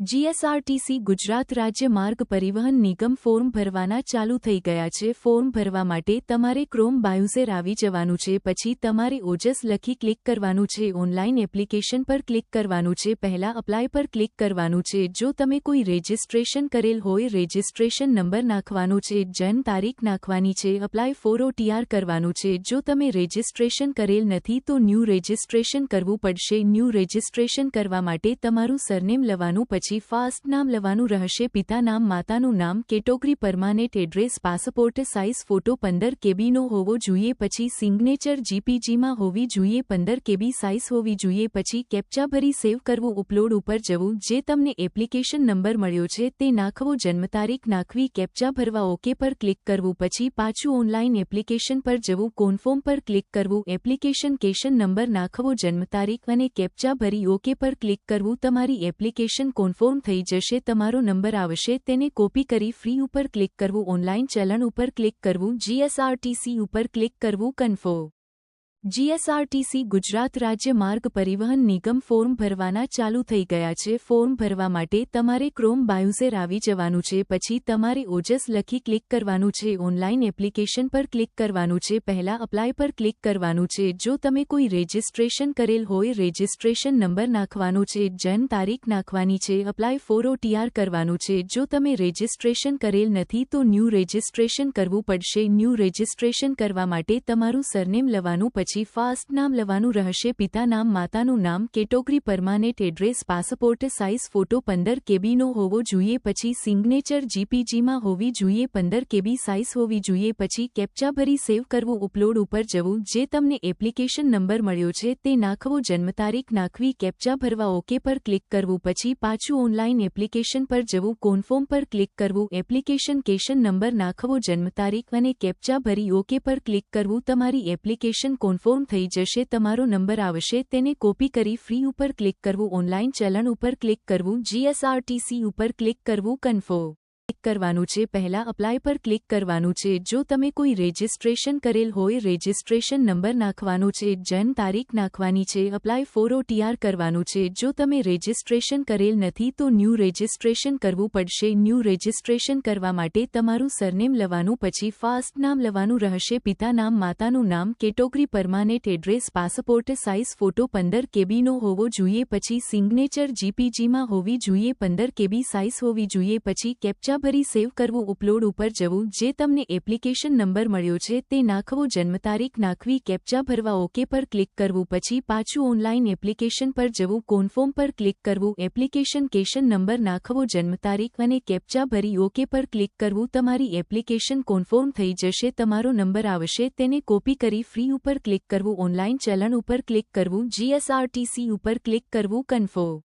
GSRTC Gujarat રાજ્ય માર્ગ પરિવહન નિગમ ફોર્મ ભરવાના ચાલુ થઈ ગયા છે. ફોર્મ ભરવા માટે તમારે ક્રોમ બાયુઝેર આવી જવાનું છે. પછી તમારે ઓજસ લખી ક્લિક કરવાનું છે. ઓનલાઈન એપ્લિકેશન પર ક્લિક કરવાનું છે. પહેલા અપ્લાય પર ક્લિક કરવાનું છે. જો તમે કોઈ રજિસ્ટ્રેશન કરેલ હોય, રજિસ્ટ્રેશન નંબર નાખવાનો છે, જન્મ તારીખ નાખવાની છે, અપ્લાય ફોર ઓટીઆર કરવાનું છે. જો તમે રજિસ્ટ્રેશન કરેલ નથી, તો ન્યૂ રજિસ્ટ્રેશન કરવું પડશે. ન્યૂ રજિસ્ટ્રેશન કરવા માટે તમારું સરનેમ લવાનું પછી ફાસ્ટ નામ લવાનું રહેશે. પિતા નામ, માતાનું નામ, category permanent address, passport size, photo પંદર કેબીનો હોવો જોઈએ. પછી સિગ્નેચર જીપીજીમાં હોવી જોઈએ. પંદર કેબી સાઇઝ હોવી જોઈએ. પછી કેપ્ચા ભરી સેવ કરવું અપલોડ ઉપર જવું. જે તમને એપ્લિકેશન નંબર મળ્યો છે, તે નાખવો. જન્મતારીખ નાખવી. કેપ્ચા ભરવા ઓકે પર ક્લિક કરવું. પછી પાછું ઓનલાઈન એપ્લિકેશન પર જવું. કોન્ફોર્મ પર ક્લિક કરવું. એપ્લિકેશન કેશન નંબર નાખવો. જન્મતારીખ અને કેપ્ચા ભરી ઓકે પર ક્લિક કરવું. તમારી એપ્લિકેશન કોન્ફોર્મ કન્ફર્મ થઈ જશે, તમારો નંબર આવશે, તેને કોપી કરી ફ્રી ઉપર ક્લિક કરવું, ઓનલાઈન ચલણ ઉપર ક્લિક કરવું જીએસઆરટીસી ઉપર ક્લિક કરવું, કન્ફર્મ. જીએસઆરટીસી ગુજરાત રાજ્ય માર્ગ પરિવહન નિગમ ફોર્મ ભરવાના ચાલુ થઈ ગયા છે. ફોર્મ ભરવા માટે તમારે ક્રોમ બાયુઝેર આવી જવાનું છે. પછી તમારે ઓજસ લખી ક્લિક કરવાનું છે. ઓનલાઈન એપ્લિકેશન પર ક્લિક કરવાનું છે. પહેલા અપ્લાય પર ક્લિક કરવાનું છે. જો તમે કોઈ રજિસ્ટ્રેશન કરેલ હોય, રજિસ્ટ્રેશન નંબર નાખવાનો છે, જન્મ તારીખ નાખવાની છે અપ્લાય ફોર ઓટીઆર કરવાનું છે. જો તમે રજિસ્ટ્રેશન કરેલ નથી, તો ન્યૂ રજિસ્ટ્રેશન કરવું પડશે. ન્યૂ રજિસ્ટ્રેશન કરવા માટે તમારું સરનેમ લવાનું, પછી પછી ફાસ્ટ નામ લવાનું રહેશે. પિતા નામ, માતાનું નામ, category permanent address, passport, size, photo પંદર કેબીનો હોવો જોઈએ. પછી સિગ્નેચર જીપીજીમાં હોવી જોઈએ. પંદર કેબી સાઇઝ હોવી જોઈએ. પછી કેપ્ચા ભરી સેવ કરવું, અપલોડ ઉપર જવું. જે તમને એપ્લિકેશન નંબર મળ્યો છે, તે નાખવો જન્મતારીખ નાખવી, કેપ્ચા ભરવા ઓકે પર ક્લિક કરવું. પછી પાછું ઓનલાઈન એપ્લિકેશન પર જવું. કોન્ફોર્મ પર ક્લિક કરવું. એપ્લિકેશન કેશન નંબર નાખવો જન્મતારીખ અને કેપ્ચા ભરી ઓકે પર ક્લિક કરવું. તમારી એપ્લિકેશન કોન્ફોર્મ કન્ફર્મ થઈ જશે, તમારો નંબર આવશે, તેને કોપી કરી ફ્રી ઉપર ક્લિક કરવું ઓનલાઇન ચલણ ઉપર ક્લિક કરવું જીએસઆરટીસી ઉપર ક્લિક કરવું કન્ફર્મ ક્લિક કરવાનું છે. પહેલા અપ્લાય પર ક્લિક કરવાનું છે. જો તમે કોઈ રજિસ્ટ્રેશન કરેલ હોય રજિસ્ટ્રેશન નંબર નાખવાનો છે. જન્મ તારીખ નાખવાની છે. અપ્લાય ફોર ઓટીઆર કરવાનું છે. જો તમે રજિસ્ટ્રેશન કરેલ નથી, તો ન્યૂ રજિસ્ટ્રેશન કરવું પડશે. ન્યૂ રજિસ્ટ્રેશન કરવા માટે તમારું સરનેમ લવાનું પછી ફાસ્ટ નામ લવાનું રહેશે. પિતા નામ, માતાનું નામ category permanent address passport size photo પંદર કેબીનો હોવો જોઈએ. પછી સિગ્નેચર જીપીજીમાં હોવી જોઈએ. પંદર કેબી સાઇઝ હોવી જોઈએ. પછી કેપ્ચા ભરી સેવ કરવું અપલોડ ઉપર જવું, જે તમને એપ્લિકેશન નંબર મળ્યો છે, તે નાખવો જન્મતારીખ નાખવી કેપ્ચા ભરવા ઓકે પર ક્લિક કરવું, પછી પાછું ઓનલાઈન એપ્લિકેશન પર જવું કોન્ફોર્મ પર ક્લિક કરવું એપ્લિકેશન કેશન નંબર નાખવો જન્મતારીખ અને કેપ્ચા ભરી ઓકે પર ક્લિક કરવું, તમારી એપ્લિકેશન કોન્ફોર્મ થઈ જશે, તમારો નંબર આવશે, તેને કોપી કરી ફ્રી ઉપર ક્લિક કરવું ઓનલાઈન ચલણ ઉપર ક્લિક કરવું જીએસઆરટીસી ઉપર ક્લિક કરવું કન્ફર્મ